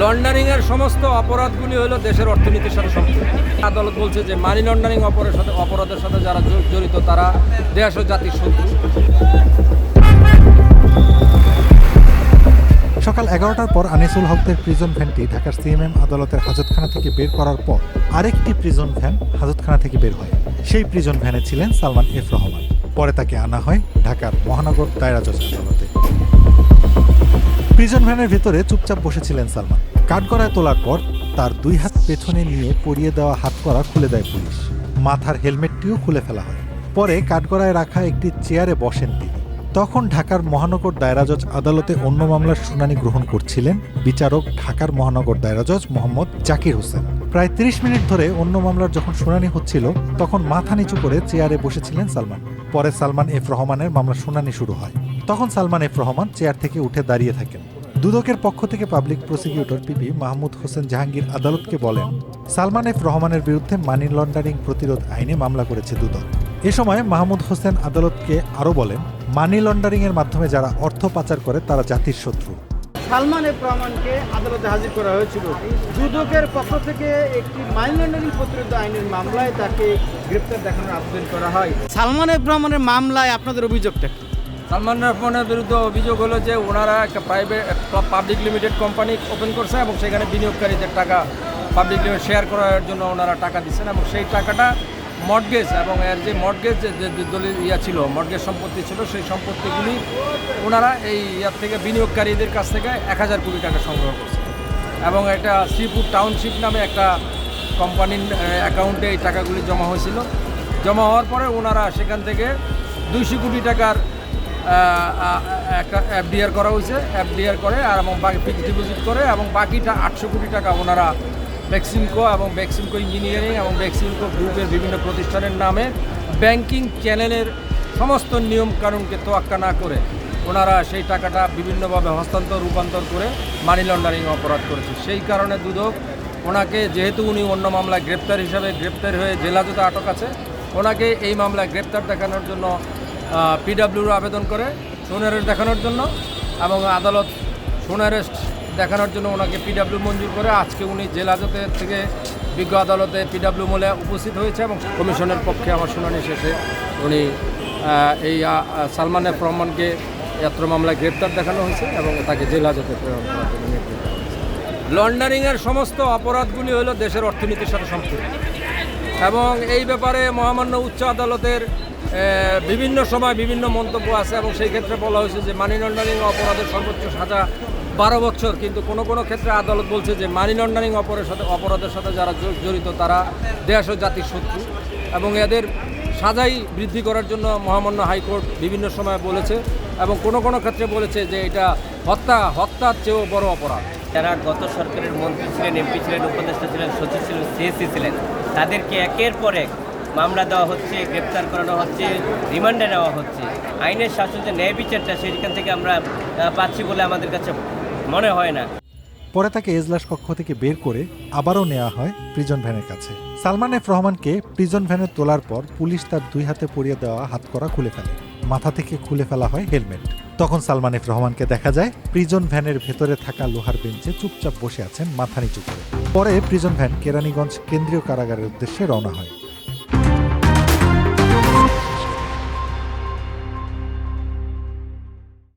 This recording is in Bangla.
লন্ডারিং এর সমস্ত অপরাধগুলি হলো দেশের অর্থনীতির সাথে সম্পৃক্ত আদালত বলছে যে মানি লন্ডারিং অপরের সাথে অপরাধের সাথে যারা জড়িত, তারা দেশ ও জাতির শত্রু। সকাল এগারোটার পর আনিসুল হকদের প্রিজন ভ্যানটি ঢাকার সিএমএম আদালতের হাজতখানা থেকে বের করার পর আরেকটি প্রিজন ভ্যান হাজতখানা থেকে বের হয়। সেই প্রিজন ভ্যানে ছিলেন সালমান এফ রহমান। পরে তাকে আনা হয় ঢাকার মহানগর দায়রা জজ আদালতে। প্রিজন ভ্যানের ভেতরে চুপচাপ বসেছিলেন সালমান। কাঠগড়ায় তোলার পর তার দুই হাত পেছনে নিয়ে পরিয়ে দেওয়া হাত করা খুলে দেয় পুলিশ। মাথার হেলমেটটিও খুলে ফেলা হয়। পরে কাঠগড়ায় রাখা একটি চেয়ারে বসেন তিনি। তখন ঢাকার মহানগর দায়রা জজ আদালতে অন্য মামলার শুনানি গ্রহণ করছিলেন বিচারক ঢাকার মহানগর দায়রা জজ মোহাম্মদ জাকির হোসেন। প্রায় ৩০ মিনিট ধরে অন্য মামলার যখন শুনানি হচ্ছিল, তখন মাথা নিচু করে চেয়ারে বসেছিলেন সালমান। পরে সালমান এফ রহমানের মামলার শুনানি শুরু হয়। তখন সালমান এফ রহমান চেয়ার থেকে উঠে দাঁড়িয়ে থাকেন। দুদকের পক্ষ থেকে public prosecutor PP Mahmud Hossain Jahangir আদালতকে বলেন, সালমান এফ রহমানের বিরুদ্ধে মানি লন্ডারিং প্রতিরোধ আইনে মামলা করেছে দুদক। এ সময় মাহমুদ হোসেন আদালতকে আরও বলেন, মানি লন্ডারিং এর মাধ্যমে যারা অর্থ পাচার করে তারা জাতির শত্রু। সালমান এফ রহমানকে আদালতে হাজির করা হয়েছিল। দুদকের পক্ষ থেকে একটি মানি লন্ডারিং প্রতিরোধ আইনের মামলায় তাকে গ্রেপ্তার দেখানোর আবেদন করা হয়। সালমান এফ রহমানের মামলায় আপনাদের অভিযোগটা সালমান রহমানের বিরুদ্ধে অভিযোগ হলো যে ওনারা একটা private public limited company open করছে এবং সেখানে বিনিয়োগকারীদের টাকা পাবলিক লিমিটেড শেয়ার করার জন্য ওনারা টাকা দিচ্ছেন এবং সেই টাকাটা মর্টগেজ এবং এর যে মর্টগেজ যে দলিল ইয়া ছিল মর্টগেজ সম্পত্তি ছিল, সেই সম্পত্তিগুলি ওনারা এই ইয়ার থেকে বিনিয়োগকারীদের কাছ থেকে এক হাজার কোটি টাকা সংগ্রহ করছে। এবং একটা শ্রীপুর টাউনশিপ নামে একটা কোম্পানির অ্যাকাউন্টে এই টাকাগুলি জমা হয়েছিল। জমা হওয়ার পরে ওনারা সেখান থেকে দুইশো কোটি টাকার একটা এফডিআর করা হয়েছে। এফডিআর করে আর এবং বাকি ফিক্সড ডিপোজিট করে এবং বাকিটা আটশো কোটি টাকা ওনারা ভ্যাকসিনকো এবং ভ্যাকসিনকো ইঞ্জিনিয়ারিং এবং ভ্যাকসিনকো গ্রুপের বিভিন্ন প্রতিষ্ঠানের নামে ব্যাংকিং চ্যানেলের সমস্ত নিয়ম কানুনকে তোয়াক্কা না করে ওনারা সেই টাকাটা বিভিন্নভাবে হস্তান্তর, রূপান্তর করে মানি লন্ডারিং অপরাধ করেছে। সেই কারণে দুদক, ওনাকে যেহেতু উনি অন্য মামলায় গ্রেপ্তার হিসাবে গ্রেপ্তার হয়ে জেলাজতে আটক আছে, ওনাকে এই মামলায় গ্রেপ্তার দেখানোর জন্য পিডাব্লিউর আবেদন করে সোনারেস্ট দেখানোর জন্য এবং আদালত সোনারেস্ট দেখানোর জন্য ওনাকে পিডাব্লিউ মঞ্জুর করে আজকে উনি জেলাজতে থেকে বিজ্ঞ আদালতে পিডাব্লিউ মূলে উপস্থিত হয়েছে এবং কমিশনের পক্ষে আমার শুনানি শেষে উনি এই সালমান এফ রহমানকে এত্র মামলায় গ্রেপ্তার দেখানো হয়েছে এবং তাকে জেল জেলাজতে প্রেরণ করার জন্য নির্দেশ লন্ডারিংয়ের সমস্ত অপরাধগুলি হলো দেশের অর্থনীতির সাথে সম্পৃক্ত। এবং এই ব্যাপারে মহামান্য উচ্চ আদালতের বিভিন্ন সময় বিভিন্ন মন্তব্য আছে এবং সেই ক্ষেত্রে বলা হয়েছে যে মানি লন্ডারিং অপরাধের সর্বোচ্চ সাজা বারো বছর। কিন্তু কোনো কোনো ক্ষেত্রে আদালত বলছে যে মানি লন্ডারিং অপরাধের সাথে অপরাধের সাথে যারা জড়িত তারা দেশ ও জাতির শত্রু। এবং এদের সাজাই বৃদ্ধি করার জন্য মহামান্য হাইকোর্ট বিভিন্ন সময় বলেছে এবং কোনো কোনো ক্ষেত্রে বলেছে যে এটা হত্যা, হত্যার চেয়েও বড় অপরাধ। যারা গত সরকারের মন্ত্রী ছিলেন, এমপি ছিলেন, উপদেষ্টা ছিলেন, সচিব ছিলেন সিএসসি ছিলেন, তাদেরকে একের পর এক মামলা দেওয়া হচ্ছে, গ্রেপ্তার করানো হচ্ছে, রিমান্ডে নেওয়া হচ্ছে। আইনের শাসন যে ন্যায় বিচারটা, সেখান থেকে আমরা পাচ্ছি বলে আমাদের কাছে মনে হয় না। পরে তাকে এজলাস কক্ষ থেকে বের করে আবারও নেওয়া হয় প্রিজন ভ্যানের কাছে। সালমান এফ রহমানকে প্রিজন ভ্যানে তোলার পর পুলিশ তার দুই হাতে পরিয়ে দেওয়া হাতকড়া খুলে ফেলে। মাথা থেকে খুলে ফেলা হয় হেলমেট। তখন সালমান এফ রহমানকে দেখা যায়, প্রিজন ভ্যানের ভেতরে থাকা লোহার বেঞ্চে চুপচাপ বসে আছেন মাথা নিচু করে। পরে প্রিজন ভ্যান কেরানীগঞ্জ কেন্দ্রীয় কারাগারের উদ্দেশ্যে রওনা হয়।